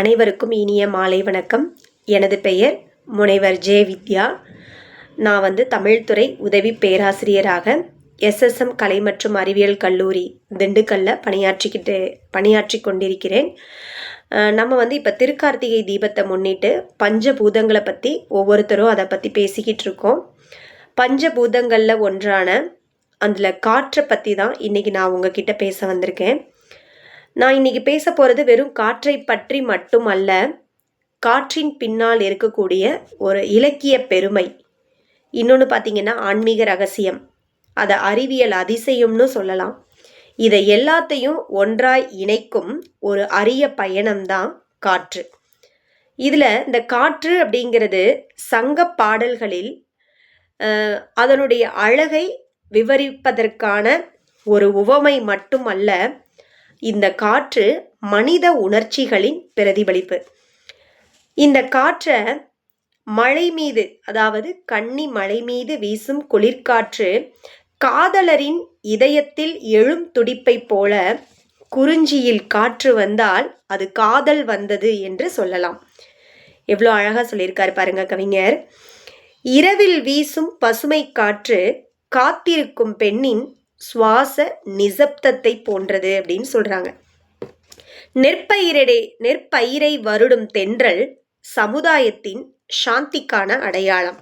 அனைவருக்கும் இனிய மாலை வணக்கம். எனது பெயர் முனைவர் ஜே வித்யா. நான் வந்து தமிழ்துறை உதவி பேராசிரியராக எஸ்எஸ்எம் கலை மற்றும் அறிவியல் கல்லூரி திண்டுக்கல்ல பணியாற்றிக்கிட்டு பணியாற்றி கொண்டிருக்கிறேன். நம்ம வந்து இப்போ திருக்கார்த்திகை தீபத்தை முன்னிட்டு பஞ்சபூதங்களை பற்றி ஒவ்வொருத்தரும் அதை பற்றி பேசிக்கிட்டு இருக்கோம். பஞ்சபூதங்களில் ஒன்றான அதில் காற்றை பற்றி தான் இன்றைக்கி நான் உங்ககிட்ட பேச வந்திருக்கேன். நான் இன்னைக்கு பேச போகிறது வெறும் காற்றை பற்றி மட்டுமல்ல காற்றின் பின்னால் இருக்கக்கூடிய ஒரு இலக்கிய பெருமை. இன்னொன்று பார்த்தீங்கன்னா ஆன்மீக ரகசியம். அதை அறிவியல் அதிசயம்னு சொல்லலாம். இதை எல்லாத்தையும் ஒன்றாய் இணைக்கும் ஒரு அரிய பயணம்தான் காற்று. இதில் இந்த காற்று அப்படிங்கிறது சங்க பாடல்களில் அதனுடைய அழகை விவரிப்பதற்கான ஒரு உவமை மட்டுமல்ல இந்த காற்று மனித உணர்ச்சிகளின் பிரதிபலிப்பு. இந்த காற்றை மழை மீது அதாவது கன்னி மழை மீது வீசும் குளிர்காற்று காதலரின் இதயத்தில் எழும் துடிப்பைப் போல குறிஞ்சியில் காற்று வந்தால் அது காதல் வந்தது என்று சொல்லலாம். எவ்வளோ அழகாக சொல்லியிருக்காரு பாருங்க கவிஞர். இரவில் வீசும் பசுமை காற்று காத்திருக்கும் பெண்ணின் சுவாச நிசப்தத்தை போன்றது அப்படின்னு சொல்றாங்க. நெற்பயிரிடே நெற்பயிரை வருடும் தென்றல் சமுதாயத்தின் சாந்திக்கான அடையாளம்.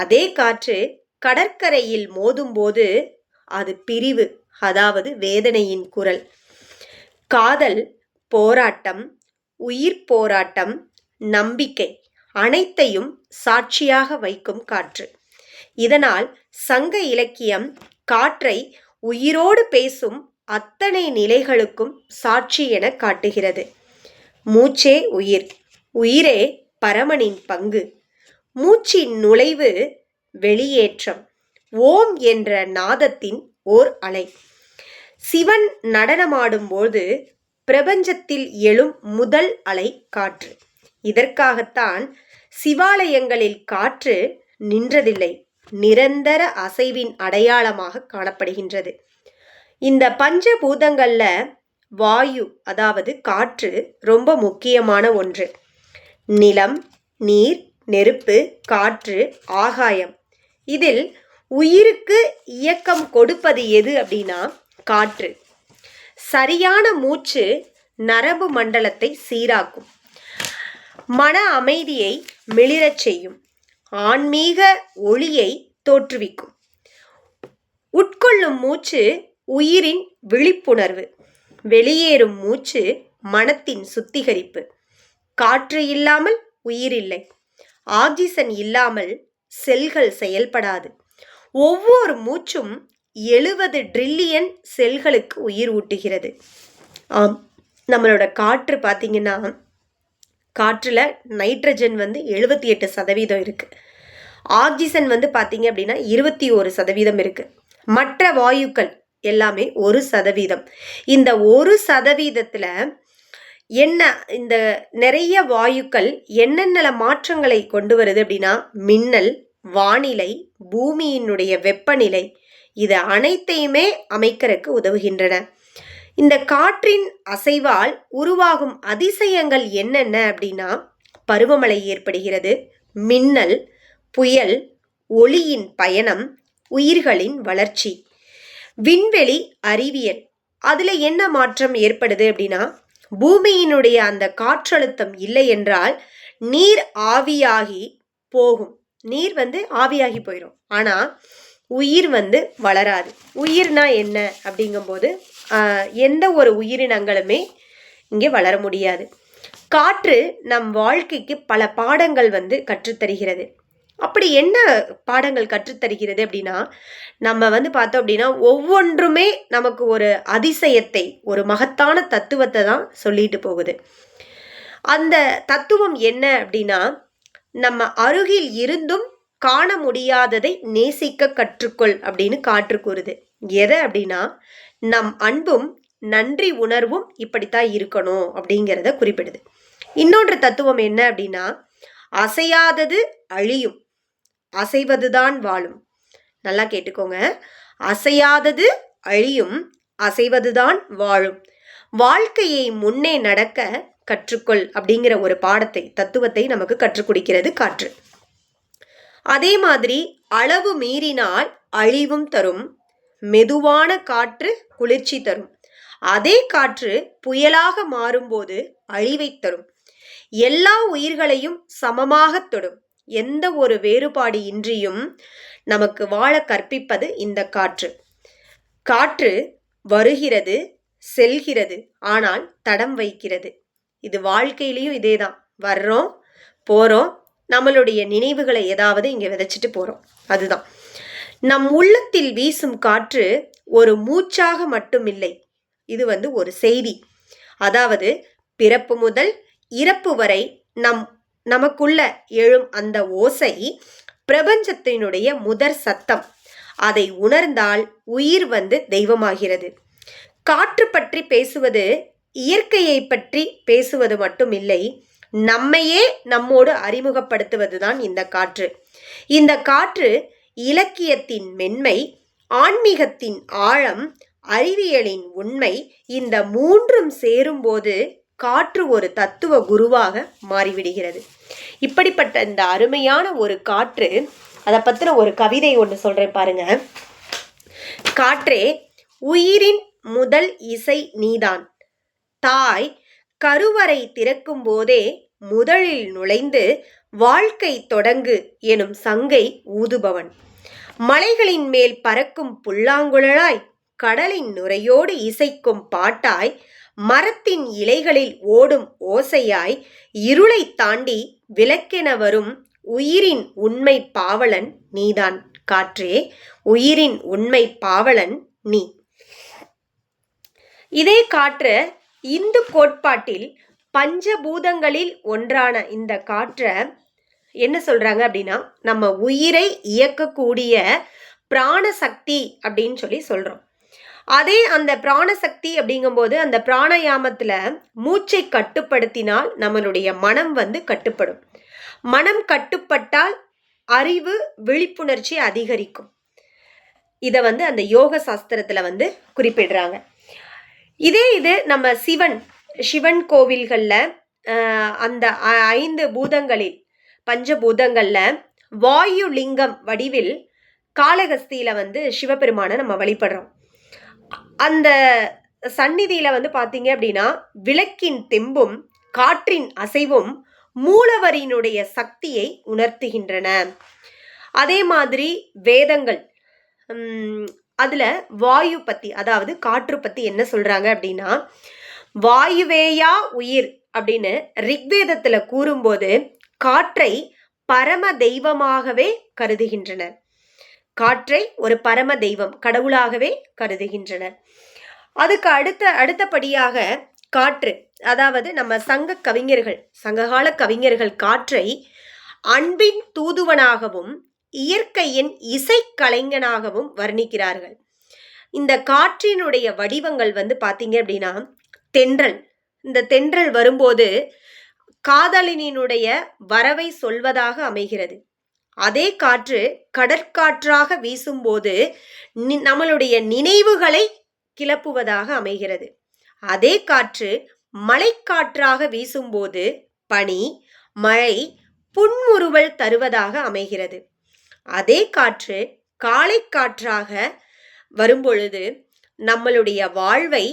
அதே காற்று கடற்கரையில் மோதும்போது அது பிரிவு அதாவது வேதனையின் குரல். காதல் போராட்டம் உயிர் போராட்டம் நம்பிக்கை அனைத்தையும் சாட்சியாக வைக்கும் காற்று. இதனால் சங்க இலக்கியம் காற்றை உயிரோடு பேசும் அத்தனை நிலைகளுக்கும் சாட்சி என காட்டுகிறது. மூச்சே உயிர் உயிரே பரமனின் பங்கு. மூச்சின் நுழைவு வெளியேற்றம் ஓம் என்ற நாதத்தின் ஓர் அலை. சிவன் நடனமாடும்போது பிரபஞ்சத்தில் எழும் முதல் அலை காற்று. இதற்காகத்தான் சிவாலயங்களில் காற்று நின்றதில்லை. நிரந்தர அசைவின் அடையாளமாக காணப்படுகின்றது. இந்த பஞ்சபூதங்கள்ல வாயு அதாவது காற்று ரொம்ப முக்கியமான ஒன்று. நிலம் நீர் நெருப்பு காற்று ஆகாயம். இதில் உயிருக்கு இயக்கம் கொடுப்பது எது அப்படின்னா காற்று. சரியான மூச்சு நரம்பு மண்டலத்தை சீராக்கும். மன அமைதியை மிளிரச் செய்யும். ஆன்மீக ஒளியை தோற்றுவிக்கும். உட்கொள்ளும் மூச்சு உயிரின் விழிப்புணர்வு. வெளியேறும் மூச்சு மனத்தின் சுத்திகரிப்பு. காற்று இல்லாமல் உயிர் இல்லை. ஆக்சிஜன் இல்லாமல் செல்கள் செயல்படாது. ஒவ்வொரு மூச்சும் எழுபது ட்ரில்லியன் செல்களுக்கு உயிர் ஊட்டுகிறது. ஆம் நம்மளோட காற்று பார்த்தீங்கன்னா காற்றில் நைட்ரஜன் வந்து எழுபத்தி எட்டு சதவீதம் இருக்குது ஆக்சிஜன் வந்து பார்த்தீங்க அப்படின்னா இருபத்தி ஒரு சதவீதம் இருக்குது மற்ற வாயுக்கள் எல்லாமே ஒரு சதவீதம். இந்த ஒரு சதவீதத்தில் என்ன இந்த நிறைய வாயுக்கள் என்னென்ன மாற்றங்களை கொண்டு வருது அப்படின்னா மின்னல் வானிலை பூமியினுடைய வெப்பநிலை இது அனைத்தையுமே அமைக்கிறதுக்கு உதவுகின்றன. இந்த காற்றின் அசைவால் உருவாகும் அதிசயங்கள் என்னென்ன அப்படின்னா பருவமழை ஏற்படுகிறது மின்னல் புயல் ஒளியின் பயணம் உயிர்களின் வளர்ச்சி விண்வெளி அறிவியல். அதில் என்ன மாற்றம் ஏற்படுது அப்படின்னா பூமியினுடைய அந்த காற்றழுத்தம் இல்லை என்றால் நீர் ஆவியாகி போகும். நீர் வந்து ஆவியாகி போயிடும் ஆனால் உயிர் வந்து வளராது. உயிர்னா என்ன அப்படிங்கும்போது எந்த ஒரு உயிரினங்களுமே இங்கே வளர முடியாது. காற்று நம் வாழ்க்கைக்கு பல பாடங்கள் வந்து கற்றுத்தருகிறது. அப்படி என்ன பாடங்கள் கற்றுத்தருகிறது அப்படின்னா நம்ம வந்து பார்த்தோம் அப்படின்னா ஒவ்வொன்றுமே நமக்கு ஒரு அதிசயத்தை ஒரு மகத்தான தத்துவத்தை தான் சொல்லிட்டு போகுது. அந்த தத்துவம் என்ன அப்படின்னா நம்ம அருகில் இருந்தும் காண முடியாததை நேசிக்க கற்றுக்கொள் அப்படின்னு காற்று கூறுது. எதை அப்படின்னா நம் அன்பும் நன்றி உணர்வும் இப்படித்தான் இருக்கணும் அப்படிங்கிறத குறிப்பிடுது. இன்னொன்று தத்துவம் என்ன அப்படின்னா அசையாதது அழியும் அசைவதுதான் வாழும். நல்லா கேட்டுக்கோங்க. அசையாதது அழியும் அசைவதுதான் வாழும். வாழ்க்கையை முன்னே நடக்க கற்றுக்கொள் அப்படிங்கிற ஒரு பாடத்தை தத்துவத்தை நமக்கு கற்றுக் கொடுக்கிறது காற்று. அதே மாதிரி அளவு மீறினால் அழிவும் தரும் மெதுவான காற்று குளிர்ச்சி தரும். அதே காற்று புயலாக மாறும்போது அழிவை தரும். எல்லா உயிர்களையும் சமமாக தொடும். எந்த ஒரு வேறுபாடு இன்றியும் நமக்கு வாழ கற்பிப்பது இந்த காற்று. காற்று வருகிறது செல்கிறது ஆனால் தடம் வைக்கிறது இது வாழ்க்கையிலையும் இதே தான் வர்றோம் போகிறோம் நம்மளுடைய நினைவுகளை ஏதாவது இங்கே விதைச்சிட்டு போகிறோம் அதுதான். நம் உள்ளத்தில் வீசும் காற்று ஒரு மூச்சாக மட்டுமில்லை இது வந்து ஒரு செய்தி. அதாவது பிறப்பு முதல் இறப்பு வரை நம் நமக்குள்ள எழும் அந்த ஓசை பிரபஞ்சத்தினுடைய முதற் சத்தம். அதை உணர்ந்தால் உயிர் வந்து தெய்வமாகிறது. காற்று பற்றி பேசுவது இயற்கையை பற்றி பேசுவது மட்டும் இல்லை. நம்மையே நம்மோடு அறிமுகப்படுத்துவதுதான் இந்த காற்று. இந்த காற்று இலக்கியத்தின் மென்மை ஆன்மீகத்தின் ஆழம் அறிவியலின் உண்மை இந்த மூன்றும் சேரும்போது காற்று ஒரு தத்துவ குருவாக மாறிவிடுகிறது. இப்படிப்பட்ட இந்த அருமையான ஒரு காற்று அதை பற்றின ஒரு கவிதை ஒன்று சொல்கிறேன் பாருங்க. காற்றே உயிரின் முதல் இசை நீதான். தாய் கருவறை திறக்கும் போதே முதலில் நுழைந்து வாழ்க்கை தொடங்கு எனும் சங்கை ஊதுபவன். மலைகளின் மேல் பறக்கும் புல்லாங்குழலாய் கடலின் நுரையோடு இசைக்கும் பாட்டாய் மரத்தின் இலைகளில் ஓடும் ஓசையாய் இருளை தாண்டி விளக்கென வரும் உயிரின் உண்மை பாவலன் நீதான். காற்றே உயிரின் உண்மை பாவலன் நீ. இதே காற்று இந்து கோட்பாட்டில் பஞ்சபூதங்களில் ஒன்றான இந்த காற்றை என்ன சொல்றாங்க அப்படின்னா நம்ம உயிரை இயக்கக்கூடிய பிராணசக்தி அப்படின்னு சொல்லி சொல்றோம். அதே அந்த பிராணசக்தி அப்படிங்கும்போது அந்த பிராணயாமத்தில் மூச்சை கட்டுப்படுத்தினால் நம்மளுடைய மனம் வந்து கட்டுப்படும். மனம் கட்டுப்பட்டால் அறிவு விழிப்புணர்ச்சி அதிகரிக்கும். இதை வந்து அந்த யோக சாஸ்திரத்தில் வந்து குறிப்பிடுறாங்க. இதே இது நம்ம சிவன் சிவன் கோவில்களில் அந்த ஐந்து பூதங்களில் பஞ்சபூதங்களில் வாயு லிங்கம் வடிவில் காளகஸ்தியில் வந்து சிவபெருமானை நம்ம வழிபடுறோம். அந்த சந்நிதியில் வந்து பார்த்தீங்க அப்படின்னா விளக்கின் தெம்பும் காற்றின் அசைவும் மூலவரினுடைய சக்தியை உணர்த்துகின்றன. அதே மாதிரி வேதங்கள் அதில் வாயு பற்றி அதாவது காற்று பற்றி என்ன சொல்கிறாங்க அப்படின்னா வாயுவேயா உயிர் அப்படின்னு ரிக்வேதத்தில் கூறும்போது காற்றை பரம தெய்வமாகவே கருதுகின்றனர் காற்றை ஒரு பரம தெய்வம் கடவுளாகவே கருதுகின்றனர் அதுக்கு அடுத்த அடுத்தபடியாக காற்று அதாவது நம்ம சங்க கவிஞர்கள் சங்ககால கவிஞர்கள் காற்றை அன்பின் தூதுவனாகவும் இயற்கையின் இசைக்கலைஞனாகவும் வர்ணிக்கிறார்கள். இந்த காற்றினுடைய வடிவங்கள் வந்து பார்த்தீங்க அப்படின்னா தென்றல். இந்த தென்றல் வரும்போது காதலினுடைய வரவை சொல்வதாக அமைகிறது. அதே காற்று கடற்காற்றாக வீசும்போது நம்மளுடைய நினைவுகளை கிளப்புவதாக அமைகிறது. அதே காற்று மலைக்காற்றாக வீசும்போது பனி மழை புன்முறுவல் தருவதாக அமைகிறது. அதே காற்று காலை காற்றாக வரும்பொழுது நம்மளுடைய வாழ்வை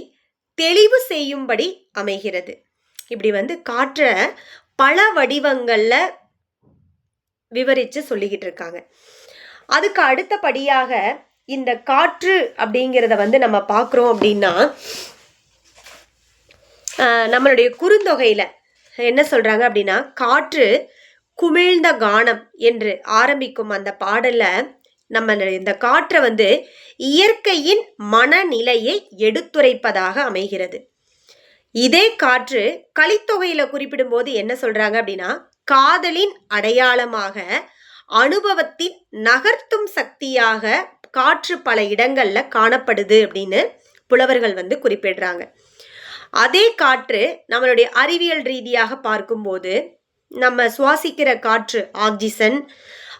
தெளிவு செய்யும்படி அமைகிறது. இப்படி வந்து காற்றை பல வடிவங்களில் விவரித்து சொல்லிக்கிட்டு இருக்காங்க. அதுக்கு அடுத்தபடியாக இந்த காற்று அப்படிங்கிறத வந்து நம்ம பார்க்குறோம் அப்படின்னா நம்மளுடைய குறுந்தொகையில் என்ன சொல்கிறாங்க அப்படின்னா காற்று குமிழ்ந்த கானம் என்று ஆரம்பிக்கும் அந்த பாடலில் நம்ம இந்த காற்றை வந்து இயற்கையின் மனநிலையை எடுத்துரைப்பதாக அமைகிறது. இதே காற்று கலித்தொகையில் குறிப்பிடும்போது என்ன சொல்கிறாங்க அப்படின்னா காதலின் அடையாளமாக அனுபவத்தின் நகர்த்தும் சக்தியாக காற்று பல இடங்கள்ல காணப்படுது அப்படின்னு புலவர்கள் வந்து குறிப்பிடுறாங்க. அதே காற்று நம்மளுடைய அறிவியல் ரீதியாக பார்க்கும்போது நம்ம சுவாசிக்கிற காற்று ஆக்சிஜன்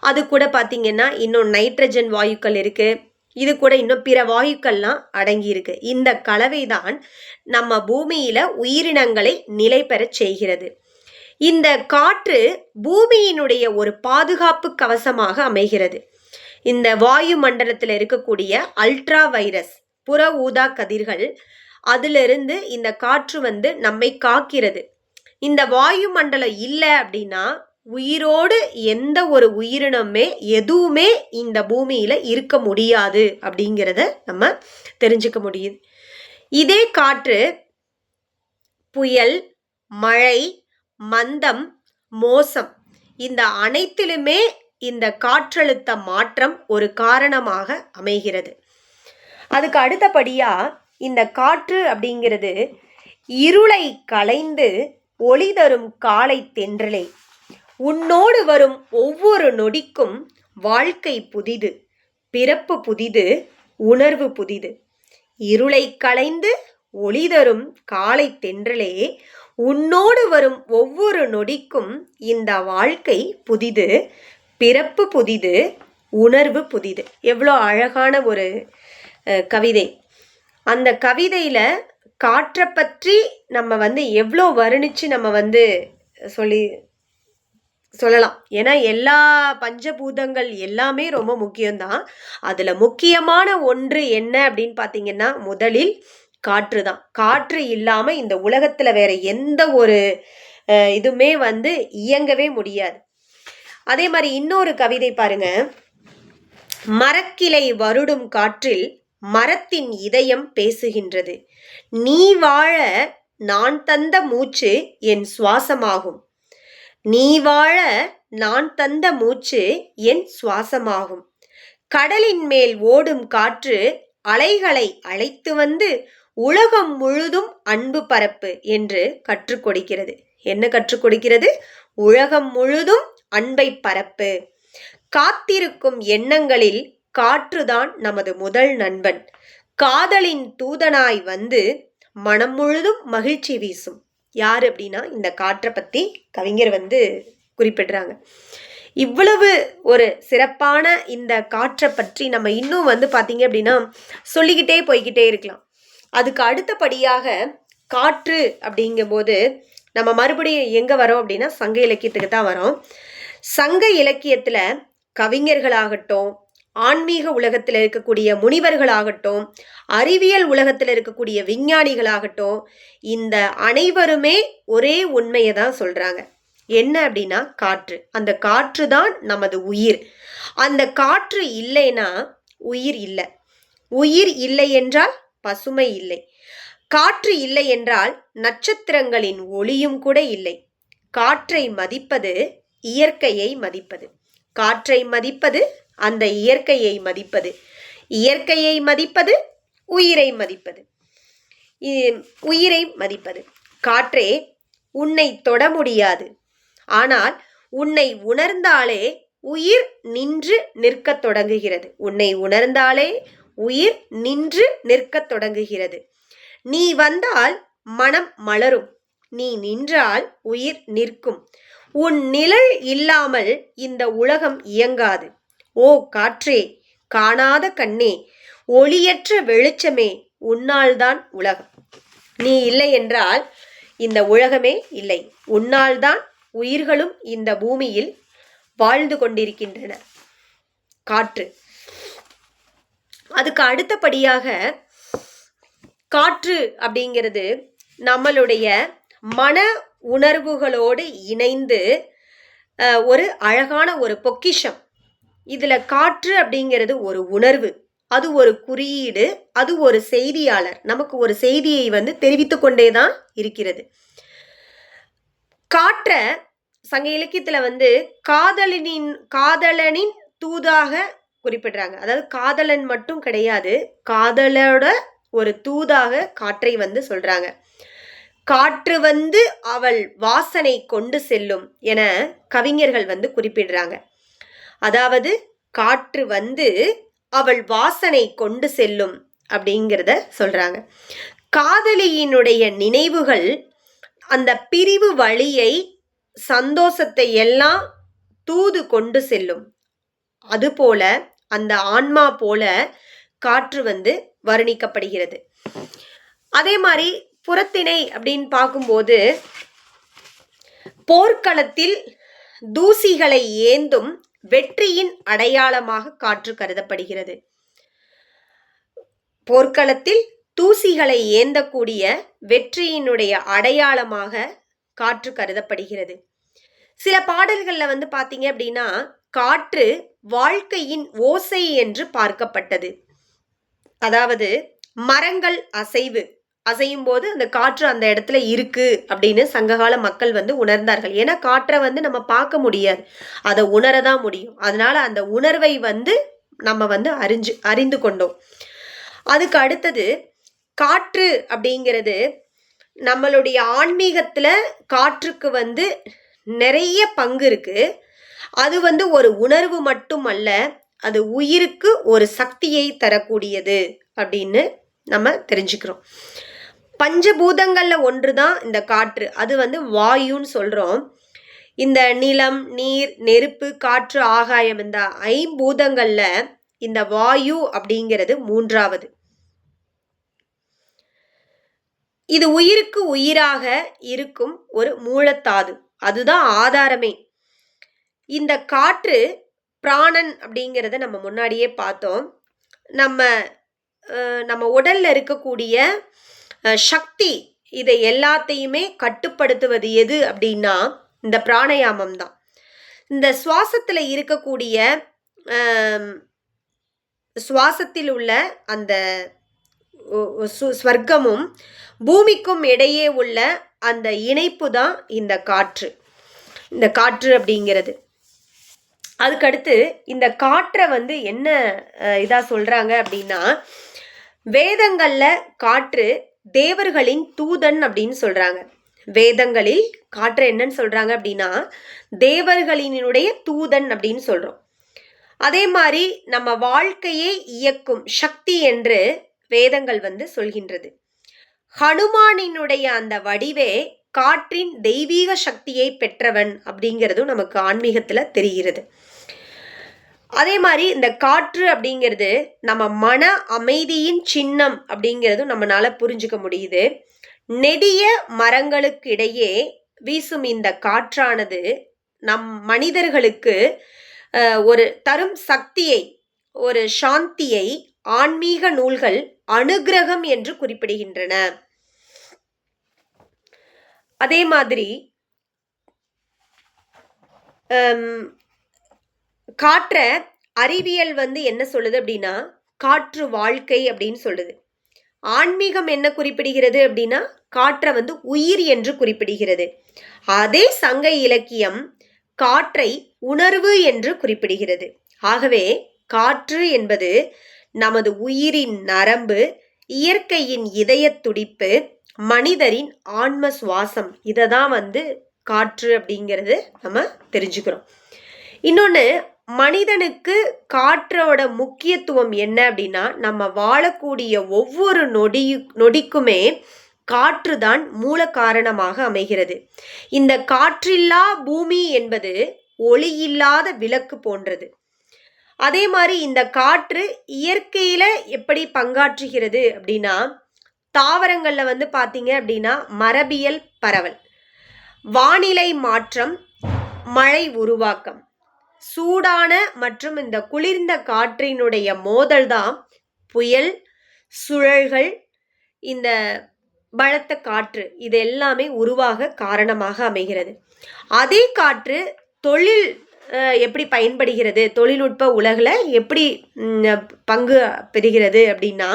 அது கூட பார்த்திங்கன்னா இன்னும் நைட்ரஜன் வாயுக்கள் இருக்குது இது கூட இன்னும் பிற வாயுக்கள்லாம் அடங்கியிருக்கு இந்த கலவை தான் நம்ம பூமியில் உயிரினங்களை நிலை பெறச் செய்கிறது. இந்த காற்று பூமியினுடைய ஒரு பாதுகாப்பு கவசமாக அமைகிறது. இந்த வாயு மண்டலத்தில் இருக்கக்கூடிய அல்ட்ரா வைரஸ் புற ஊதா கதிர்கள் அதிலிருந்து இந்த காற்று வந்து நம்மை காக்கிறது. இந்த வாயு மண்டலம் இல்லை அப்படின்னா உயிரோடு எந்த ஒரு உயிரினமே எதுவுமே இந்த பூமியில் இருக்க முடியாது அப்படிங்கிறத நம்ம தெரிஞ்சுக்க முடியுது. இதே காற்று புயல் மழை மந்தம் மோசம் இந்த அனைத்திலுமே இந்த காற்றழுத்த மாற்றம் ஒரு காரணமாக அமைகிறது. அதுக்கு அடுத்தபடியாக இந்த காற்று அப்படிங்கிறது இருளை கலைந்து ஒளி தரும் காலை தென்றலே. உன்னோடு வரும் ஒவ்வொரு நொடிக்கும் வாழ்க்கை புதிது பிறப்பு புதிது உணர்வு புதிது. இருளை களைந்து ஒளி தரும் காலை தென்றலே உன்னோடு வரும் ஒவ்வொரு நொடிக்கும் இந்த வாழ்க்கை புதிது பிறப்பு புதிது உணர்வு புதிது. எவ்வளோ அழகான ஒரு கவிதை. அந்த கவிதையில் காற்றை பற்றி நம்ம வந்து எவ்வளோ வர்ணித்து நம்ம வந்து சொல்லி சொல்லலாம். ஏன்னா எல்லா பஞ்சபூதங்கள் எல்லாமே ரொம்ப முக்கியம்தான். அதில் முக்கியமான ஒன்று என்ன அப்படின்னு பார்த்தீங்கன்னா முதலில் காற்று தான். காற்று இல்லாமல் இந்த உலகத்தில் வேற எந்த ஒரு இதுவுமே வந்து இயங்கவே முடியாது. அதே மாதிரி இன்னொரு கவிதை பாருங்க. மரக்கிளை வருடும் காற்றில் மரத்தின் இதயம் பேசுகின்றது. நீ வாழ நான் தந்த மூச்சு என் சுவாசமாகும். நீ வாழ நான் தந்த மூச்சு என் சுவாசமாகும். கடலின் மேல் ஓடும் காற்று அலைகளை அழைத்து வந்து உலகம் முழுதும் அன்பு பரப்பு என்று கற்றுக் கொடுக்கிறது. என்ன கற்றுக் கொடுக்கிறது? உலகம் முழுதும் அன்பை பரப்பு. காத்திருக்கும் எண்ணங்களில் காற்றுதான் நமது முதல் நண்பன். காதலின் தூதனாய் வந்து மனம் முழுதும் மகிழ்ச்சி வீசும். யார் அப்படின்னா இந்த காற்றை பற்றி கவிஞர் வந்து குறிப்பிடுறாங்க. இவ்வளவு ஒரு சிறப்பான இந்த காற்றை பற்றி நம்ம இன்னும் வந்து பார்த்தீங்க அப்படின்னா சொல்லிக்கிட்டே போய்கிட்டே இருக்கலாம். அதுக்கு அடுத்தபடியாக காற்று அப்படிங்கும்போது நம்ம மறுபடியும் எங்கே வரோம் அப்படின்னா சங்க இலக்கியத்துக்கு தான் வரோம். சங்க இலக்கியத்தில் கவிஞர்களாகட்டும் ஆன்மீக உலகத்தில் இருக்கக்கூடிய முனிவர்களாகட்டும் அறிவியல் உலகத்தில் இருக்கக்கூடிய விஞ்ஞானிகளாகட்டும் இந்த அனைவருமே ஒரே உண்மையை தான் சொல்கிறாங்க என்ன அப்படின்னா காற்று. அந்த காற்று தான் நமது உயிர். அந்த காற்று இல்லைன்னா உயிர் இல்லை. உயிர் இல்லை என்றால் பசுமை இல்லை. காற்று இல்லை என்றால் நட்சத்திரங்களின் ஒளியும் கூட இல்லை. காற்றை மதிப்பது இயற்கையை மதிப்பது. காற்றை மதிப்பது அந்த இயற்கையை மதிப்பது. இயற்கையை மதிப்பது உயிரை மதிப்பது. உயிரை மதிப்பது. காற்றே உன்னை தொட முடியாது. ஆனால் உன்னை உணர்ந்தாலே உயிர் நின்று நிற்கத் தொடங்குகிறது. உன்னை உணர்ந்தாலே உயிர் நின்று நிற்கத் தொடங்குகிறது. நீ வந்தால் மனம் மலரும். நீ நின்றால் உயிர் நிற்கும். உன் நிழல் இல்லாமல் இந்த உலகம் இயங்காது. ஓ காற்றே காணாத கண்ணே ஒளியற்ற வெளிச்சமே உன்னால்தான் உலகம். நீ இல்லை என்றால் இந்த உலகமே இல்லை. உன்னால்தான் உயிர்களும் இந்த பூமியில் வாழ்ந்து கொண்டிருக்கின்றன. காற்று. அதுக்கு அடுத்தபடியாக காற்று அப்படிங்கிறது நம்மளுடைய மன உணர்வுகளோடு இணைந்து ஒரு அழகான ஒரு பொக்கிஷம். இதில் காற்று அப்படிங்கிறது ஒரு உணர்வு. அது ஒரு குறியீடு அது ஒரு செய்தியாளர். நமக்கு ஒரு செய்தியை வந்து தெரிவித்து கொண்டே தான் இருக்கிறது. காற்றை சங்க இலக்கியத்தில் வந்து காதலனின் காதலனின் தூதாக குறிப்பிடுறாங்க. அதாவது காதலன் மட்டும் கிடையாது காதலோட ஒரு தூதாக காற்றை வந்து சொல்றாங்க. காற்று வந்து அவள் வாசனை கொண்டு செல்லும் என கவிஞர்கள் வந்து குறிப்பிடுறாங்க. அதாவது காற்று வந்து அவள் வாசனை கொண்டு செல்லும் அப்படிங்கிறத சொல்றாங்க. காதலியினுடைய நினைவுகள் அந்த பிரிவு வழியை சந்தோஷத்தை எல்லாம் தூது கொண்டு செல்லும். அதுபோல அந்த ஆன்மா போல காற்று வந்து வர்ணிக்கப்படுகிறது. அதே மாதிரி புறத்திணை அப்படின்னு பார்க்கும்போது போர்க்களத்தில் தூசிகளை ஏந்தும் வெற்றியின் அடையாளமாக காற்று கருதப்படுகிறது. போர்க்களத்தில் தூசிகளை ஏந்தக்கூடிய வெற்றியினுடைய அடையாளமாக காற்று கருதப்படுகிறது. சில பாடல்கள்ல வந்து பாத்தீங்க அப்படின்னா காற்று வாழ்க்கையின் ஓசை என்று பார்க்கப்பட்டது. அதாவது மரங்கள் அசைவு. அசையும் போது அந்த காற்று அந்த இடத்துல இருக்கு அப்படின்னு சங்ககால மக்கள் வந்து உணர்ந்தார்கள். ஏன்னா காற்றை வந்து நம்ம பார்க்க முடியாது. அதை உணரதான் முடியும். அதனால அந்த உணர்வை வந்து நம்ம வந்து அறிஞ்சு அறிந்து கொண்டோம். அதுக்கு அடுத்தது காற்று அப்படிங்கிறது நம்மளுடைய ஆன்மீகத்துல காற்றுக்கு வந்து நிறைய பங்கு இருக்கு. அது வந்து ஒரு உணர்வு மட்டும் அல்ல அது உயிருக்கு ஒரு சக்தியை தரக்கூடியது அப்படின்னு நம்ம தெரிஞ்சுக்கிறோம். பஞ்சபூதங்களில் ஒன்று தான் இந்த காற்று. அது வந்து வாயுன்னு சொல்கிறோம் இந்த நிலம் நீர் நெருப்பு காற்று ஆகாயம் இந்த ஐம்பூதங்களில் இந்த வாயு அப்படிங்கிறது மூன்றாவது. இது உயிருக்கு உயிராக இருக்கும் ஒரு மூலத்தாது. அதுதான் ஆதாரமே. இந்த காற்று பிராணன் அப்படிங்கிறத நம்ம முன்னாடியே பார்த்தோம். நம்ம நம்ம உடல்ல இருக்கக்கூடிய சக்தி இதை எல்லாத்தையுமே கட்டுப்படுத்துவது எது அப்படின்னா இந்த பிராணயாமம் தான். இந்த சுவாசத்தில் இருக்கக்கூடிய சுவாசத்தில் உள்ள அந்த சு- ஸ்வர்க்கமும் பூமிக்கும் இடையே உள்ள அந்த இணைப்பு தான் இந்த காற்று. இந்த காற்று அப்படிங்கிறது. அதுக்கடுத்து இந்த காற்றை வந்து என்ன இதாக சொல்கிறாங்க அப்படின்னா வேதங்களில் காற்று தேவர்களின் தூதன் அப்படின்னு சொல்றாங்க. வேதங்களில் காற்று என்னன்னு சொல்றாங்க அப்படின்னா தேவர்களினுடைய தூதன் அப்படின்னு சொல்றோம். அதே மாதிரி நம்ம வாழ்க்கையை இயக்கும் சக்தி என்று வேதங்கள் வந்து சொல்கின்றது. ஹனுமானினுடைய அந்த வடிவே காற்றின் தெய்வீக சக்தியை பெற்றவன் அப்படிங்கிறதும் நமக்கு ஆன்மீகத்துல தெரிகிறது. அதே மாதிரி இந்த காற்று அப்படிங்கிறது நம்ம மன அமைதியின் சின்னம் அப்படிங்கிறதும் நம்மளால புரிஞ்சுக்க முடியுது. நெடிய மரங்களுக்கு இடையே வீசும் இந்த காற்றானது நம் மனிதர்களுக்கு ஒரு தரும் சக்தியை ஒரு சாந்தியை ஆன்மீக நூல்கள் அனுக்கிரகம் என்று குறிப்பிடுகின்றன. அதே மாதிரி காற்றை அறிவியல் வந்து என்ன சொல்லுது அப்படின்னா காற்று வாழ்க்கை அப்படின்னு சொல்லுது. ஆன்மீகம் என்ன குறிப்பிடுகிறது அப்படின்னா காற்றை வந்து உயிர் என்று குறிப்பிடுகிறது. அதே சங்க இலக்கியம் காற்றை உணர்வு என்று குறிப்பிடுகிறது. ஆகவே காற்று என்பது நமது உயிரின் நரம்பு இயற்கையின் இதய துடிப்பு மனிதரின் ஆன்ம சுவாசம் இதை தான் வந்து காற்று அப்படிங்கிறது நம்ம தெரிஞ்சுக்கிறோம். இன்னொன்று மனிதனுக்கு காற்றோட முக்கியத்துவம் என்ன அப்படின்னா நம்ம வாழக்கூடிய ஒவ்வொரு நொடி நொடிக்குமே காற்று தான் மூல காரணமாக அமைகிறது. இந்த காற்றில்லா பூமி என்பது ஒளியில்லாத விளக்கு போன்றது. அதே மாதிரி இந்த காற்று இயற்கையில் எப்படி பங்காற்றுகிறது அப்படின்னா தாவரங்களில் வந்து பார்த்தீங்க அப்படின்னா மரபியல் பரவல் வானிலை மாற்றம் மழை உருவாக்கம். சூடான மற்றும் இந்த குளிர்ந்த காற்றினுடைய மோதல் தான் புயல் சுழல்கள் இந்த பலத்த காற்று. இது எல்லாமே உருவாக காரணமாக அமைகிறது. அதே காற்று தொழில் எப்படி பயன்படுகிறது? தொழில்நுட்ப உலகில் எப்படி பங்கு பெறுகிறது அப்படின்னா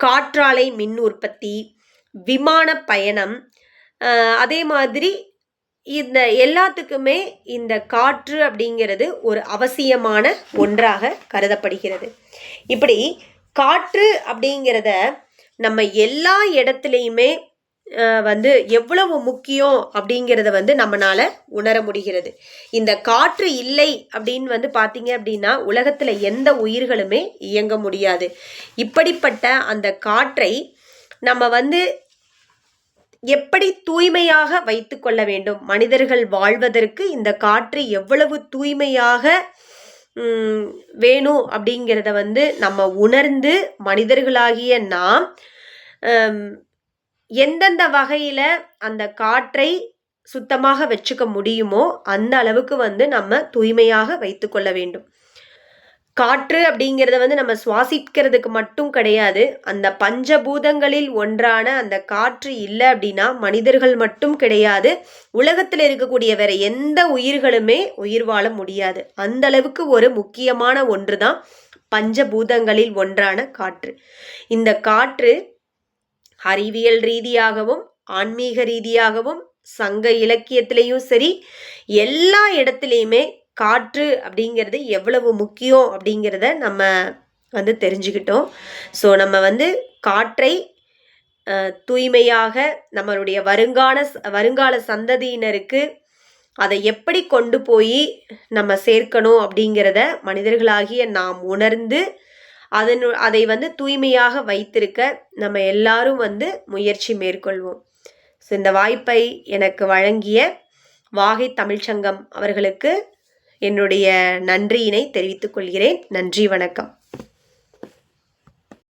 காற்றாலை மின் உற்பத்தி விமான பயணம் அதே மாதிரி இந்த எல்லாத்துக்குமே இந்த காற்று அப்படிங்கிறது ஒரு அவசியமான ஒன்றாக கருதப்படுகிறது. இப்படி காற்று அப்படிங்கிறத நம்ம எல்லா இடத்துலையுமே வந்து எவ்வளவு முக்கியம் அப்படிங்கிறத வந்து நம்மளால உணர முடிகிறது. இந்த காற்று இல்லை அப்படின்னு வந்து பார்த்தீங்க அப்படின்னா உலகத்தில் எந்த உயிர்களுமே இயங்க முடியாது. இப்படிப்பட்ட அந்த காற்றை நம்ம வந்து எப்படி தூய்மையாக வைத்து கொள்ள வேண்டும்? மனிதர்கள் வாழ்வதற்கு இந்த காற்று எவ்வளவு தூய்மையாக வேணும் அப்படிங்கிறத வந்து நம்ம உணர்ந்து மனிதர்களாகிய நாம் எந்தெந்த வகையில் அந்த காற்றை சுத்தமாக வச்சுக்க முடியுமோ அந்த அளவுக்கு வந்து நம்ம தூய்மையாக வைத்துக்கொள்ள வேண்டும். காற்று அப்படிங்கிறத வந்து நம்ம சுவாசிக்கிறதுக்கு மட்டும் கிடையாது. அந்த பஞ்சபூதங்களில் ஒன்றான அந்த காற்று இல்லை அப்படின்னா மனிதர்கள் மட்டும் கிடையாது. உலகத்தில் இருக்கக்கூடிய வேற எந்த உயிர்களுமே உயிர் வாழ முடியாது. அந்த அளவுக்கு ஒரு முக்கியமான ஒன்று தான் பஞ்சபூதங்களில் ஒன்றான காற்று. இந்த காற்று அறிவியல் ரீதியாகவும் ஆன்மீக ரீதியாகவும் சங்க இலக்கியத்திலையும் சரி எல்லா இடத்துலையுமே காற்று அப்படிங்கிறது எவ்வளவு முக்கியம் அப்படிங்கிறத நம்ம வந்து தெரிஞ்சுக்கிட்டோம். ஸோ நம்ம வந்து காற்றை தூய்மையாக நம்மளுடைய வருங்கால வருங்கால சந்ததியினருக்கு அதை எப்படி கொண்டு போய் நம்ம சேர்க்கணும் அப்படிங்கிறத மனிதர்களாகிய நாம் உணர்ந்து அதனு அதை வந்து தூய்மையாக வைத்திருக்க நம்ம எல்லாரும் வந்து முயற்சி மேற்கொள்வோம். ஸோ இந்த வாய்ப்பை எனக்கு வழங்கிய வாகை தமிழ்ச்சங்கம் அவர்களுக்கு என்னுடைய நன்றியினை தெரிவித்துக் கொள்கிறேன். நன்றி வணக்கம்.